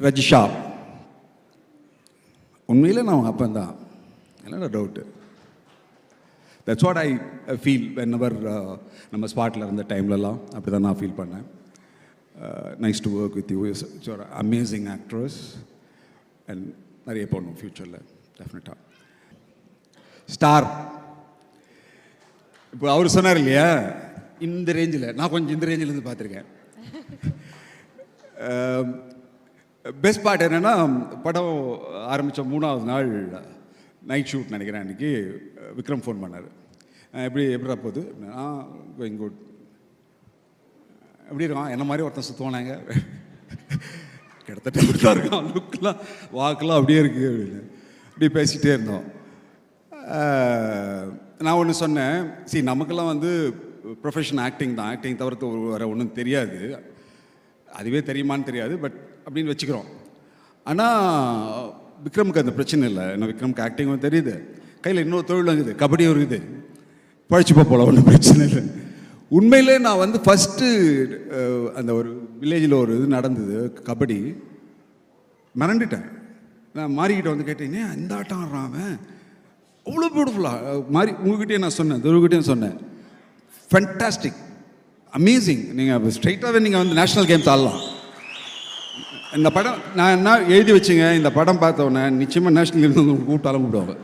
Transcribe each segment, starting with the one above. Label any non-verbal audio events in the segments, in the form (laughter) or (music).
ரஜிஷா உண்மையில் நான் அவங்க அப்பன் தான் என்னடா doubt that's what I feel whenever நம்ம ஸ்பாட்டில் இருந்த டைம்லலாம் அப்படி தான் நான் ஃபீல் பண்ணேன். Nice to work with you is ஒரு அமேசிங் ஆக்ட்ரஸ் அண்ட் நிறைய போடணும் ஃப்யூச்சரில் டெஃபினட்டாக ஸ்டார் இப்போ அவர் சொன்னார் இல்லையா? இந்த ரேஞ்சில் நான் கொஞ்சம் இந்த ரேஞ்சிலேருந்து பார்த்துருக்கேன். (laughs) Um, பெஸ்ட் பார்ட் என்னென்னா படம் ஆரம்பித்த மூணாவது நாள் நைட் ஷூட் நினைக்கிறேன் அன்றைக்கி விக்ரம் ஃபோன் பண்ணார். எப்படி எப்படிடா போகுது? ஆ கோயிங் குட் எப்படி இருக்கான்? என்ன மாதிரி ஒருத்தன் சுற்றுவானாங்க கிட்டத்தட்ட இப்படி தான் இருக்கான். லுக்கெலாம் வாக்கெலாம் அப்படியே இருக்குது அப்படின்னு. இப்படி பேசிகிட்டே இருந்தோம். நான் ஒன்று சொன்னேன். சரி நமக்கெல்லாம் வந்து ப்ரொஃபஷன் ஆக்டிங் தான். ஆக்டிங் தவிர்த்து ஒரு- வர ஒன்றும் தெரியாது. அதுவே தெரியுமான்னு தெரியாது பட் அப்படின்னு வச்சுக்கிறோம். ஆனால் விக்ரமுக்கு அந்த பிரச்சனை இல்லை. ஏன்னா விக்ரமுக்கு ஆக்டிங்கும் தெரியுது. கையில் இன்னொரு தொழிலும் இருக்குது கபடியும் இருக்குது பழச்சிப்போ போல ஒன்றும் பிரச்சனை இல்லை. உண்மையிலே நான் வந்து ஃபஸ்ட்டு அந்த ஒரு வில்லேஜில் ஒரு இது நடந்தது கபடி. மிரண்டுட்டேன். நான் மாறிக்கிட்ட வந்து கேட்டேன் அந்த இந்த ஆட்டம் ஆடுறான் அவன்? அவ்வளோ பியூட்டிஃபுல்லாக மாறி உங்ககிட்டயே நான் சொன்னேன் துருகிட்டையும் சொன்னேன். ஃபென்டாஸ்டிக் அமேசிங் நீங்கள் ஸ்ட்ரைட்டாகவே நீங்கள் வந்து நேஷ்னல் கேம்ஸ் ஆடலாம் இந்த படம் நான் என்ன எழுதி வச்சுங்க இந்த படம் பார்த்தோன்னே நிச்சயமாக நேஷ்னல் கேம்ஸ் உங்களுக்கு கூப்பிட்டாலும் கூப்பிடுவாங்க.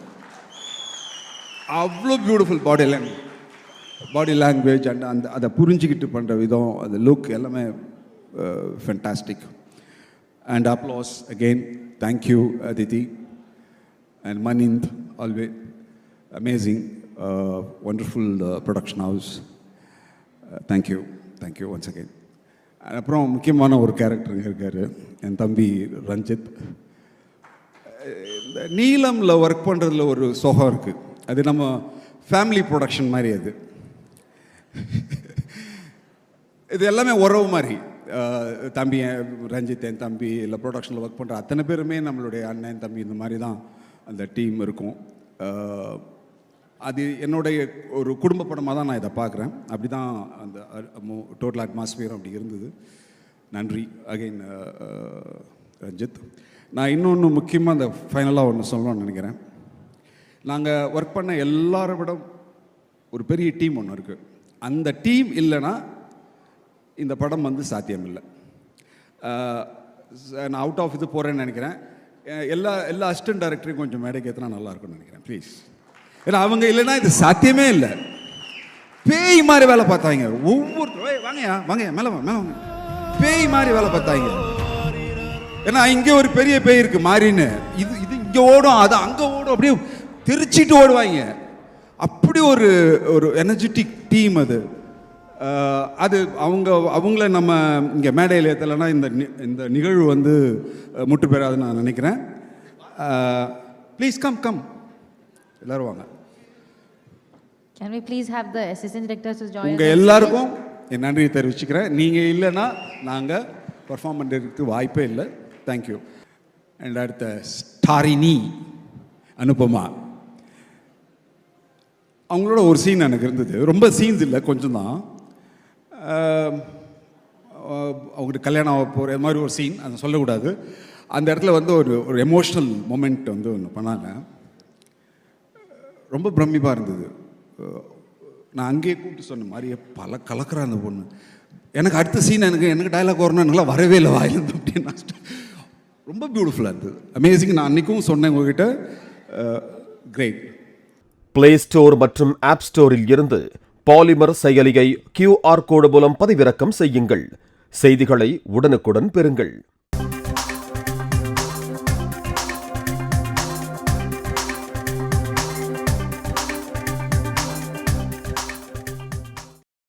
அவ்வளோ beautiful body language body language and அந்த அதை புரிஞ்சுக்கிட்டு பண்ணுற விதம் அந்த லுக் எல்லாமே fantastic and applause again thank you Aditi and Manind always amazing wonderful production house thank you thank you once again அப்புறம் முக்கியமான ஒரு கேரக்டருங்க இருக்கார். என் தம்பி ரஞ்சித். இந்த நீலமில் ஒர்க் பண்ணுறதுல ஒரு சுகம் இருக்குது அது நம்ம ஃபேமிலி ப்ரொடக்ஷன் மாதிரி அது. இது எல்லாமே உறவு மாதிரி. தம்பி என் ரஞ்சித் என் தம்பி இல்லை ப்ரொடக்ஷனில் ஒர்க் பண்ணுற அத்தனை பேருமே நம்மளுடைய அண்ணன் தம்பி இந்த மாதிரி தான் அந்த டீம் இருக்கும். அது என்னுடைய ஒரு குடும்ப படமாக தான் நான் இதை பார்க்குறேன். அப்படி தான் அந்த டோட்டல் அட்மாஸ்பியர் அப்படி இருந்தது. நன்றி அகைன் ரஞ்சித். நான் இன்னொன்று முக்கியமாக அந்த ஃபைனலாக ஒன்று சொல்லணும்னு நினைக்கிறேன். நாங்கள் ஒர்க் பண்ண எல்லாரை விட ஒரு பெரிய டீம் ஒன்று இருக்குது அந்த டீம் இல்லைன்னா இந்த படம் வந்து சாத்தியம் இல்லை நான் அவுட் ஆஃப் இது போகிறேன்னு நினைக்கிறேன். எல்லா எல்லா அசிஸ்டன்ட் டைரக்டரையும் கொஞ்சம் மேடைக்கு ஏற்றினா நல்லா இருக்கும்னு நினைக்கிறேன். ப்ளீஸ் ஏன்னா அவங்க இல்லைன்னா இது சாத்தியமே இல்லை. பேய் மாதிரி வேலை பார்த்தாங்க. ஒவ்வொரு வாங்கயா வாங்கயா மேலே மேலே பேய் மாதிரி வேலை பார்த்தாங்க. ஏன்னா இங்கே ஒரு பெரிய பேய் இருக்கு மாறின்னு இது இது இங்கே ஓடும் அது அங்கே ஓடும் அப்படியே திருச்சிட்டு ஓடுவாங்க. அப்படி ஒரு ஒரு எனர்ஜெட்டிக் டீம் அது. அது அவங்க அவங்கள நம்ம இங்கே மேடையில் ஏற்றலைன்னா இந்த நி- இந்த நிகழ்வு வந்து முட்டு பெறாதுன்னு நான் நினைக்கிறேன். ப்ளீஸ் கம் கம் எல்லோரும் வாங்க. Can we please have the assistant directors to join உங்க எல்லாருக்கும் என் நன்றியை தெரிவிச்சுக்கிறேன். நீங்க இல்லைன்னா நாங்க பர்ஃபார்ம் பண்ணுறதுக்கு வாய்ப்பே இல்லை. தேங்க்யூ அண்ட் அடுத்த ஸ்டாரினி அனுபமா. அவங்களோட ஒரு சீன் எனக்கு இருந்தது. ரொம்ப சீன்ஸ் இல்லை கொஞ்சம் தான். அவங்களுக்கு கல்யாணம் ஆக போகிற மாதிரி ஒரு சீன் அதை சொல்லக்கூடாது. அந்த இடத்துல வந்து ஒரு ஒரு எமோஷ்னல் மூமெண்ட் வந்து ஒன்று பண்ணாங்க. ரொம்ப பிரமிப்பாக இருந்தது. நான் அங்கேயே கூப்பிட்டு சொன்ன மாதிரியே பல கலக்கிற அந்த பொண்ணு. எனக்கு அடுத்த சீன் எனக்கு எனக்கு டைலாக் வரணும் எனக்குலாம் வரவே இல்லை வாயிலிருந்து அப்படின்னு ரொம்ப பியூட்டிஃபுல்லாக இருந்தது. அமேசிங் நான் அன்றைக்கும் சொன்னேன் உங்ககிட்ட. கிரேட் பிளே ஸ்டோர் மற்றும் ஆப் ஸ்டோரில் இருந்து பாலிமர் செயலியை கியூஆர் கோடு மூலம் பதிவிறக்கம் செய்யுங்கள். செய்திகளை உடனுக்குடன் பெறுங்கள்.